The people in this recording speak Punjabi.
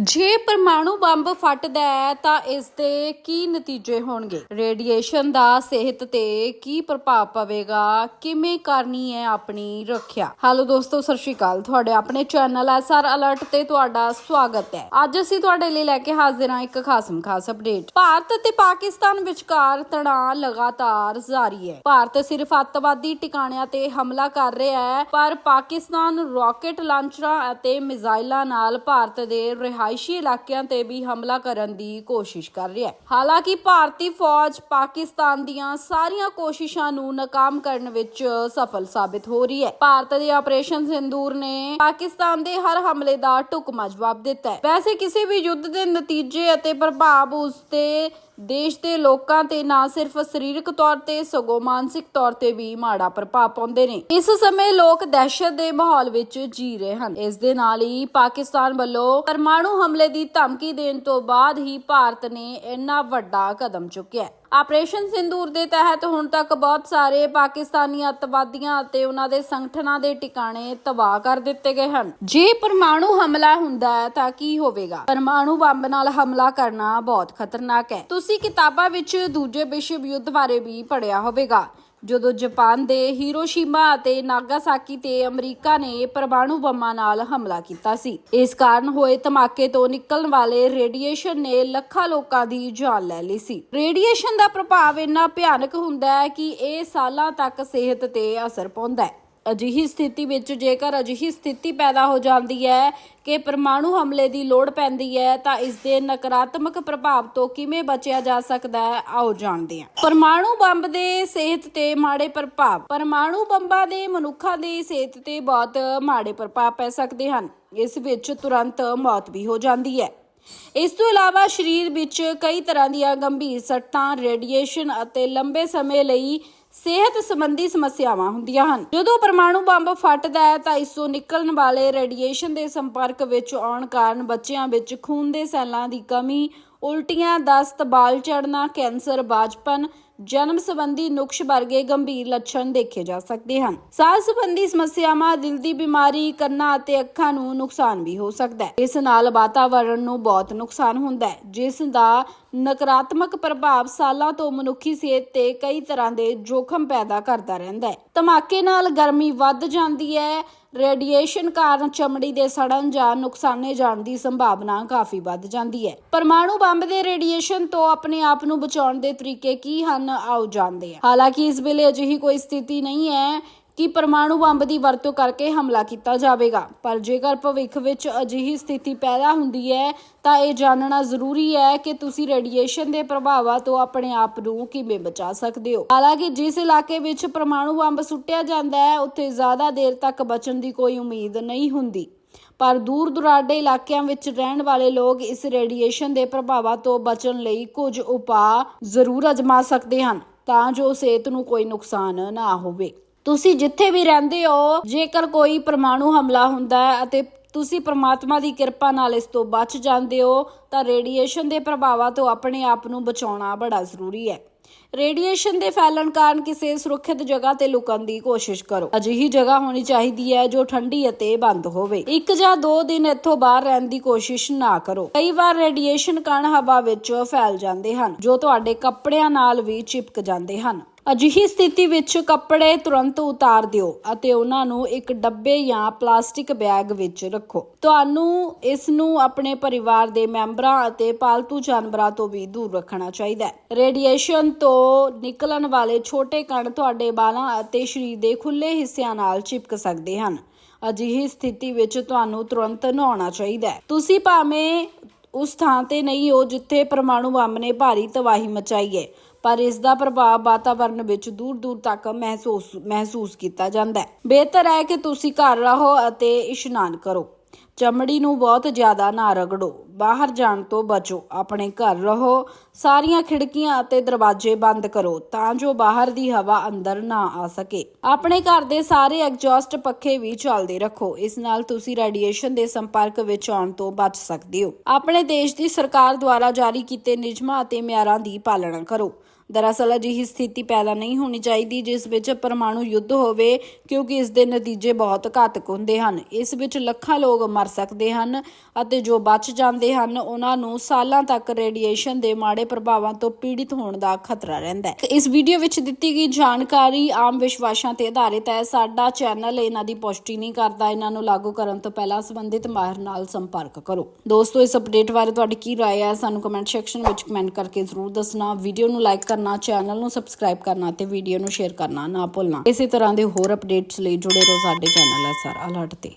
ਜੇ ਪਰਮਾਣੂ ਬੰਬ ਫਟਦਾ ਹੈ ਤਾਂ ਇਸ ਦੇ ਕੀ ਨਤੀਜੇ ਹੋਣਗੇ? ਰੇਡੀਏਸ਼ਨ ਦਾ ਸਿਹਤ ਤੇ ਕੀ ਪ੍ਰਭਾਵ ਪਵੇਗਾ? ਕਿਵੇਂ ਕਰਨੀ ਹੈ ਆਪਣੀ ਰੱਖਿਆ? ਹੈਲੋ ਦੋਸਤੋ, ਸਤਿ ਸ਼੍ਰੀ ਅਕਾਲ। ਤੁਹਾਡੇ ਆਪਣੇ ਚੈਨਲ ਐਸਆਰ ਅਲਰਟ ਤੇ ਤੁਹਾਡਾ ਸਵਾਗਤ ਹੈ। ਅੱਜ ਅਸੀਂ ਤੁਹਾਡੇ ਲਈ ਲੈ ਕੇ ਹਾਜ਼ਰ ਹਾਂ ਇੱਕ ਖਾਸਮ ਖਾਸ ਅਪਡੇਟ। ਭਾਰਤ ਅਤੇ ਪਾਕਿਸਤਾਨ ਵਿਚਕਾਰ ਤਣਾਅ ਲਗਾਤਾਰ ਜਾਰੀ ਹੈ। ਭਾਰਤ ਸਿਰਫ ਅੱਤਵਾਦੀ ਟਿਕਾਣਿਆਂ ਤੇ ਹਮਲਾ ਕਰ ਰਿਹਾ ਹੈ, ਪਰ ਪਾਕਿਸਤਾਨ ਰਾਕੇਟ ਲਾਂਚਰਾਂ ਅਤੇ ਮਿਜ਼ਾਈਲਾਂ ਨਾਲ ਭਾਰਤ ਦੇ ਰਿਹਾਇਸ਼ੀ ਇਲਾਕਿਆਂ ਤੇ ਵੀ ਹਮਲਾ ਕਰਨ ਦੀ ਕੋਸ਼ਿਸ਼ ਕਰ ਰਿਹਾ ਹੈ। ਹਾਲਾਂਕਿ ਭਾਰਤੀ ਫੌਜ ਪਾਕਿਸਤਾਨ ਦੀਆਂ ਸਾਰੀਆਂ ਕੋਸ਼ਿਸ਼ਾਂ ਨੂੰ ਨਾਕਾਮ ਕਰਨ ਵਿੱਚ ਸਫਲ ਸਾਬਿਤ ਹੋ ਰਹੀ ਹੈ। ਭਾਰਤ ਦੇ ਆਪਰੇਸ਼ਨ ਸਿੰਦੂਰ ਨੇ ਪਾਕਿਸਤਾਨ ਦੇ ਹਰ ਹਮਲੇ ਦਾ ਢੁਕਵਾਂ ਜਵਾਬ ਦਿੱਤਾ ਹੈ। ਵੈਸੇ ਕਿਸੇ ਵੀ ਯੁੱਧ ਦੇ ਨਤੀਜੇ ਅਤੇ ਪ੍ਰਭਾਵ ਉਸ ਤੇ ਦੇਸ਼ ਦੇ ਲੋਕਾਂ ਤੇ ਨਾ ਸਿਰਫ ਸਰੀਰਕ ਤੌਰ ਤੇ, ਸਗੋਂ ਮਾਨਸਿਕ ਤੌਰ ਤੇ ਵੀ ਮਾੜਾ ਪ੍ਰਭਾਵ ਪਾਉਂਦੇ ਨੇ। ਇਸ ਸਮੇਂ ਲੋਕ ਦਹਿਸ਼ਤ ਦੇ ਮਾਹੌਲ ਵਿੱਚ ਜੀ ਰਹੇ ਹਨ। ਇਸ ਦੇ ਨਾਲ ਹੀ ਪਾਕਿਸਤਾਨ ਵੱਲੋਂ ਪਰਮਾਣੂ ਹਮਲੇ ਦੀ ਧਮਕੀ ਦੇਣ ਤੋਂ ਬਾਅਦ ਹੀ ਭਾਰਤ ਨੇ ਇੰਨਾ ਵੱਡਾ ਕਦਮ ਚੁੱਕਿਆ ਆਪਰੇਸ਼ਨ ਸਿੰਦੂਰ ਦੇ ਤਹਿਤ ਹੁਣ ਤੱਕ ਬਹੁਤ ਸਾਰੇ ਪਾਕਿਸਤਾਨੀ ਅੱਤਵਾਦੀਆਂ ਅਤੇ ਉਹਨਾਂ ਦੇ ਸੰਗਠਨਾਂ ਦੇ ਟਿਕਾਣੇ ਤਬਾਹ ਕਰ ਦਿੱਤੇ ਗਏ ਹਨ। ਜੇ ਪਰਮਾਣੂ ਹਮਲਾ ਹੁੰਦਾ ਹੈ ਤਾਂ ਕੀ ਹੋਵੇਗਾ? ਪਰਮਾਣੂ ਬੰਬ ਨਾਲ ਹਮਲਾ ਕਰਨਾ ਬਹੁਤ ਖਤਰਨਾਕ ਹੈ। ਤੁਸੀਂ ਕਿਤਾਬਾਂ ਵਿੱਚ ਦੂਜੇ ਵਿਸ਼ਵ ਯੁੱਧ ਬਾਰੇ ਵੀ ਪੜ੍ਹਿਆ ਹੋਵੇਗਾ। ਜਦੋਂ ਜਾਪਾਨ ਦੇ ਹੀਰੋਸ਼ੀਮਾ ਅਤੇ ਨਾਗਾਸਾਕੀ ਤੇ ਅਮਰੀਕਾ ਨੇ ਪਰਮਾਣੂ ਬੰਬਾਂ ਨਾਲ ਹਮਲਾ ਕੀਤਾ ਸੀ। ਇਸ ਕਾਰਨ ਹੋਏ ਧਮਾਕੇ ਤੋਂ ਨਿਕਲਣ ਵਾਲੇ ਰੇਡੀਏਸ਼ਨ ਨੇ ਲੱਖਾਂ ਲੋਕਾਂ ਦੀ ਜਾਨ ਲੈ ਲਈ ਸੀ। ਰੇਡੀਏਸ਼ਨ ਦਾ ਪ੍ਰਭਾਵ ਇੰਨਾ ਭਿਆਨਕ ਹੁੰਦਾ ਹੈ ਕਿ ਇਹ ਸਾਲਾਂ ਤੱਕ ਸਿਹਤ ਤੇ ਅਸਰ ਪਾਉਂਦਾ ਹੈ। ਅਜਿਹੀ ਸਥਿਤੀ ਵਿੱਚ ਜੇਕਰ ਅਜਿਹੀ ਸਥਿਤੀ ਪੈਦਾ ਹੋ ਜਾਂਦੀ ਹੈ ਕਿ ਪਰਮਾਣੂ ਹਮਲੇ ਦੀ ਲੋੜ ਪੈਂਦੀ ਹੈ, ਤਾਂ ਇਸ ਦੇ ਨਕਾਰਾਤਮਕ ਪ੍ਰਭਾਵ ਤੋਂ ਕਿਵੇਂ ਬਚਿਆ ਜਾ ਸਕਦਾ ਹੈ, ਆਓ ਜਾਣਦੇ ਹਾਂ। ਪਰਮਾਣੂ ਬੰਬ ਦੇ ਸਿਹਤ ਤੇ ਮਾੜੇ ਪ੍ਰਭਾਵ। ਪਰਮਾਣੂ ਬੰਬਾਂ ਦੇ ਮਨੁੱਖਾਂ ਦੀ ਸਿਹਤ ਤੇ ਬਹੁਤ ਮਾੜੇ ਪ੍ਰਭਾਵ ਪੈ ਸਕਦੇ ਹਨ। ਇਸ ਵਿੱਚ ਤੁਰੰਤ ਮੌਤ ਵੀ ਹੋ ਜਾਂਦੀ ਹੈ। ਇਸ ਤੋਂ ਇਲਾਵਾ ਸਰੀਰ ਵਿੱਚ ਕਈ ਤਰ੍ਹਾਂ ਦੀਆਂ ਗੰਭੀਰ ਸੱਟਾਂ, ਰੇਡੀਏਸ਼ਨ ਅਤੇ ਲੰਬੇ ਸਮੇਂ ਲਈ ਸਿਹਤ ਸੰਬੰਧੀ ਸਮੱਸਿਆਵਾਂ ਹੁੰਦੀਆਂ ਹਨ। ਜਦੋਂ ਪਰਮਾਣੂ ਬੰਬ ਫਟਦਾ ਹੈ ਤਾਂ ਇਸ ਤੋਂ ਨਿਕਲਣ ਵਾਲੇ ਰੇਡੀਏਸ਼ਨ ਦੇ ਸੰਪਰਕ ਵਿੱਚ ਆਉਣ ਕਾਰਨ ਬੱਚਿਆਂ ਵਿੱਚ ਖੂਨ ਦੇ ਸੈੱਲਾਂ ਦੀ ਕਮੀ, ਉਲਟੀਆਂ, ਦਸਤ, ਬਾਲ ਚੜਨਾ ਕੈਂਸਰ, ਬਾਜਪਨ ਜਨਮ ਸੰਬੰਧੀ ਨੁਕਸ਼ ਵਰਗੇ ਗੰਭੀਰ ਲੱਛਣ ਦੇਖੇ ਜਾ ਸਕਦੇ ਹਨ। ਸਾਹ ਸੰਬੰਧੀ ਸਮੱਸਿਆਵਾਂ, ਦਿਲ ਦੀ ਬਿਮਾਰੀ, ਕੰਨਾਂ ਅਤੇ ਅੱਖਾਂ ਨੂੰ ਨੁਕਸਾਨ ਵੀ ਹੋ ਸਕਦਾ ਹੈ। ਇਸ ਨਾਲ ਵਾਤਾਵਰਣ ਨੂੰ ਬਹੁਤ ਨੁਕਸਾਨ ਹੁੰਦਾ ਹੈ, ਜਿਸ ਦਾ ਨਕਾਰਾਤਮਕ ਪ੍ਰਭਾਵ ਸਾਲਾਂ ਤੋਂ ਮਨੁੱਖੀ ਸਿਹਤ ਤੇ ਕਈ ਤਰ੍ਹਾਂ ਦੇ ਜੋਖਮ ਪੈਦਾ ਕਰਦਾ ਰਹਿੰਦਾ ਹੈ। ਧਮਾਕੇ ਨਾਲ ਗਰਮੀ ਵੱਧ ਜਾਂਦੀ ਹੈ ਰੇਡੀਏਸ਼ਨ ਕਾਰਨ ਚਮੜੀ ਦੇ ਸੜਨ ਜਾਂ ਨੁਕਸਾਨੇ ਜਾਣ ਦੀ ਸੰਭਾਵਨਾ ਕਾਫੀ ਵੱਧ ਜਾਂਦੀ ਹੈ। ਪਰਮਾਣੂ ਬੰਬ ਦੇ ਰੇਡੀਏਸ਼ਨ ਤੋਂ ਆਪਣੇ ਆਪ ਨੂੰ ਬਚਾਉਣ ਦੇ ਤਰੀਕੇ ਕੀ ਹਨ? ਆਓ ਜਾਣਦੇ ਹਾਂ। ਹਾਲਾਂਕਿ ਇਸ ਵੇਲੇ ਅਜਿਹੀ ਕੋਈ ਸਥਿਤੀ ਨਹੀਂ ਹੈ ਕਿ ਪਰਮਾਣੂ ਬੰਬ ਦੀ ਵਰਤੋਂ ਕਰਕੇ ਹਮਲਾ ਕੀਤਾ ਜਾਵੇਗਾ। ਪਰ ਜੇਕਰ ਭਵਿੱਖ ਵਿੱਚ ਅਜਿਹੀ ਸਥਿਤੀ ਪੈਦਾ ਹੁੰਦੀ ਹੈ, ਤਾਂ ਇਹ ਜਾਣਨਾ ਜ਼ਰੂਰੀ ਹੈ ਕਿ ਤੁਸੀਂ ਰੇਡੀਏਸ਼ਨ ਦੇ ਪ੍ਰਭਾਵਾਂ ਤੋਂ ਆਪਣੇ ਆਪ ਨੂੰ ਕਿਵੇਂ ਬਚਾ ਸਕਦੇ ਹੋ। ਹਾਲਾਂਕਿ ਜਿਸ ਇਲਾਕੇ ਵਿੱਚ ਪਰਮਾਣੂ ਬੰਬ ਸੁੱਟਿਆ ਜਾਂਦਾ ਹੈ, ਉੱਥੇ ਜ਼ਿਆਦਾ ਦੇਰ ਤੱਕ ਬਚਣ ਦੀ ਕੋਈ ਉਮੀਦ ਨਹੀਂ ਹੁੰਦੀ। ਪਰ ਦੂਰ ਦੁਰਾਡੇ ਇਲਾਕਿਆਂ ਵਿੱਚ ਰਹਿਣ ਵਾਲੇ ਲੋਕ ਇਸ ਰੇਡੀਏਸ਼ਨ ਦੇ ਪ੍ਰਭਾਵਾਂ ਤੋਂ ਬਚਣ ਲਈ ਕੁਝ ਉਪਾਅ ਜ਼ਰੂਰ ਅਜਮਾ ਸਕਦੇ ਹਨ, ਤਾਂ ਜੋ ਸਿਹਤ ਨੂੰ ਕੋਈ ਨੁਕਸਾਨ ਨਾ ਹੋਵੇ। ਤੁਸੀਂ ਜਿੱਥੇ ਵੀ ਰਹਿੰਦੇ ਹੋ, ਜੇਕਰ ਕੋਈ ਪਰਮਾਣੂ ਹਮਲਾ ਹੁੰਦਾ ਹੈ ਅਤੇ ਤੁਸੀਂ ਪ੍ਰਮਾਤਮਾ ਦੀ ਕਿਰਪਾ ਨਾਲ ਇਸ ਤੋਂ ਬਚ ਜਾਂਦੇ ਹੋ, ਤਾਂ ਰੇਡੀਏਸ਼ਨ ਦੇ ਪ੍ਰਭਾਵਾਂ ਤੋਂ ਆਪਣੇ ਆਪ ਨੂੰ ਬਚਾਉਣਾ ਬੜਾ ਜ਼ਰੂਰੀ ਹੈ। ਰੇਡੀਏਸ਼ਨ ਦੇ ਫੈਲਣ ਕਾਰਨ ਕਿਸੇ ਸੁਰੱਖਿਅਤ ਜਗ੍ਹਾ ਤੇ ਲੁਕਣ ਦੀ ਕੋਸ਼ਿਸ਼ ਕਰੋ। ਅਜਿਹੀ ਜਗ੍ਹਾ ਹੋਣੀ ਚਾਹੀਦੀ ਹੈ ਜੋ ਠੰਡੀ ਅਤੇ ਬੰਦ ਹੋਵੇ। ਇੱਕ ਜਾਂ ਦੋ ਦਿਨ ਇੱਥੋਂ ਬਾਹਰ ਰਹਿਣ ਦੀ ਕੋਸ਼ਿਸ਼ ਨਾ ਕਰੋ। ਕਈ ਵਾਰ ਰੇਡੀਏਸ਼ਨ ਕਣ ਹਵਾ ਵਿੱਚ ਫੈਲ ਜਾਂਦੇ ਹਨ, ਜੋ ਤੁਹਾਡੇ ਕੱਪੜਿਆਂ ਨਾਲ ਵੀ ਚਿਪਕ ਜਾਂਦੇ ਹਨ। ਅਜਿਹੀ ਸਥਿਤੀ ਵਿੱਚ ਕੱਪੜੇ ਤੁਰੰਤ ਉਤਾਰ ਦਿਓ ਅਤੇ ਉਹਨਾਂ ਨੂੰ ਇੱਕ ਡੱਬੇ ਜਾਂ ਪਲਾਸਟਿਕ ਬੈਗ ਵਿੱਚ ਰੱਖੋ। ਤੁਹਾਨੂੰ ਇਸ ਨੂੰ ਆਪਣੇ ਪਰਿਵਾਰ ਦੇ ਮੈਂਬਰਾਂ ਅਤੇ ਪਾਲਤੂ ਜਾਨਵਰਾਂ ਤੋਂ ਵੀ ਦੂਰ ਰੱਖਣਾ ਚਾਹੀਦਾ ਹੈ। ਰੇਡੀਏਸ਼ਨ ਤੋਂ ਨਿਕਲਣ ਵਾਲੇ ਛੋਟੇ ਕਣ ਤੁਹਾਡੇ ਬਾਲਾਂ ਅਤੇ ਸਰੀਰ ਦੇ ਖੁੱਲੇ ਹਿੱਸਿਆਂ ਨਾਲ ਚਿਪਕ ਸਕਦੇ ਹਨ। ਅਜਿਹੀ ਸਥਿਤੀ ਵਿੱਚ ਤੁਹਾਨੂੰ ਤੁਰੰਤ ਨਹਾਉਣਾ ਚਾਹੀਦਾ ਹੈ। ਤੁਸੀਂ ਭਾਵੇਂ ਉਸ ਥਾਂ ਤੇ ਨਹੀਂ ਹੋ ਜਿੱਥੇ ਪਰਮਾਣੂ ਬੰਬ ਨੇ ਭਾਰੀ ਤਬਾਹੀ ਮਚਾਈ ਹੈ। ਪਰ ਇਸ ਦਾ ਪ੍ਰਭਾਵ ਵਾਤਾਵਰਣ ਵਿੱਚ ਦੂਰ ਦੂਰ ਤੱਕ ਮਹਿਸੂਸ ਮਹਿਸੂਸ ਕੀਤਾ ਜਾਂਦਾ ਹੈ। ਬਿਹਤਰ ਹੈ ਕਿ ਤੁਸੀਂ ਘਰ ਰਹੋ ਅਤੇ ਇਸ਼ਨਾਨ ਕਰੋ। ਚਮੜੀ ਨੂੰ ਬਹੁਤ ਜ਼ਿਆਦਾ ਨਾ ਰਗੜੋ। ਬਾਹਰ ਜਾਣ ਤੋਂ ਬਚੋ। ਆਪਣੇ ਘਰ ਰਹੋ। ਸਾਰੀਆਂ ਖਿੜਕੀਆਂ ਅਤੇ ਦਰਵਾਜ਼ੇ ਬੰਦ ਕਰੋ ਤਾਂ ਜੋ ਬਾਹਰ ਦੀ ਹਵਾ ਅੰਦਰ ਨਾ ਆ ਸਕੇ। ਆਪਣੇ ਘਰ ਦੇ ਸਾਰੇ ਐਗਜ਼ੌਸਟ ਪੱਖੇ ਵੀ ਚੱਲਦੇ ਰੱਖੋ। ਇਸ ਨਾਲ ਤੁਸੀਂ ਰੇਡੀਏਸ਼ਨ ਦੇ ਸੰਪਰਕ ਵਿੱਚ ਆਉਣ ਤੋਂ ਬਚ ਸਕਦੇ ਹੋ। ਆਪਣੇ ਦੇਸ਼ ਦੀ ਸਰਕਾਰ ਦੁਆਰਾ ਜਾਰੀ ਕੀਤੇ ਨਿਯਮਾਂ ਅਤੇ ਮਿਆਰਾਂ ਦੀ ਪਾਲਣਾ ਕਰੋ। ਦਰਅਸਲ, ਅਜਿਹੀ ਸਥਿਤੀ ਪੈਦਾ ਨਹੀਂ ਹੋਣੀ ਚਾਹੀਦੀ ਜਿਸ ਵਿੱਚ ਪਰਮਾਣੂ ਯੁੱਧ ਹੋਵੇ, ਕਿਉਂਕਿ ਇਸ ਦੇ ਨਤੀਜੇ ਬਹੁਤ ਘਾਤਕ ਹੁੰਦੇ ਹਨ। ਇਸ ਵਿੱਚ ਲੱਖਾਂ ਲੋਕ ਮਰ ਸਕਦੇ ਹਨ ਅਤੇ ਜੋ ਬਚ ਜਾਂਦੇ ਕਰਦੇ ਹਨ ਉਹਨਾਂ ਨੂੰ ਸਾਲਾਂ ਤੱਕ ਰੇਡੀਏਸ਼ਨ ਦੇ ਮਾੜੇ ਪ੍ਰਭਾਵਾਂ ਤੋਂ ਪੀੜਿਤ ਹੋਣ ਦਾ ਖਤਰਾ ਰਹਿੰਦਾ ਹੈ ਇਸ ਵੀਡੀਓ ਵਿੱਚ ਦਿੱਤੀ ਗਈ ਜਾਣਕਾਰੀ ਆਮ ਵਿਸ਼ਵਾਸਾਂ ਤੇ ਆਧਾਰਿਤ ਹੈ ਸਾਡਾ ਚੈਨਲ ਇਹਨਾਂ ਦੀ ਪੁਸ਼ਟੀ ਨਹੀਂ ਕਰਦਾ ਇਹਨਾਂ ਨੂੰ ਲਾਗੂ ਕਰਨ ਤੋਂ ਪਹਿਲਾਂ ਸੰਬੰਧਿਤ ਮਾਹਿਰ ਨਾਲ ਸੰਪਰਕ ਕਰੋ ਦੋਸਤੋ ਇਸ ਅਪਡੇਟ ਬਾਰੇ ਤੁਹਾਡੀ ਕੀ رائے ਹੈ ਸਾਨੂੰ ਕਮੈਂਟ ਸੈਕਸ਼ਨ ਵਿੱਚ ਕਮੈਂਟ ਕਰਕੇ ਜ਼ਰੂਰ ਦੱਸਣਾ ਵੀਡੀਓ ਨੂੰ ਲਾਈਕ ਕਰਨਾ ਚੈਨਲ ਨੂੰ ਸਬਸਕ੍ਰਾਈਬ ਕਰਨਾ ਤੇ ਵੀਡੀਓ ਨੂੰ ਸ਼ੇਅਰ ਕਰਨਾ ਨਾ ਭੁੱਲਣਾ ਇਸੇ ਤਰ੍ਹਾਂ ਦੇ ਹੋਰ ਅਪਡੇਟਸ ਲਈ ਜੁੜੇ ਰਹੋ ਸਾਡੇ ਚੈਨਲ ਐਸਆਰ ਅਲਰਟ ਤੇ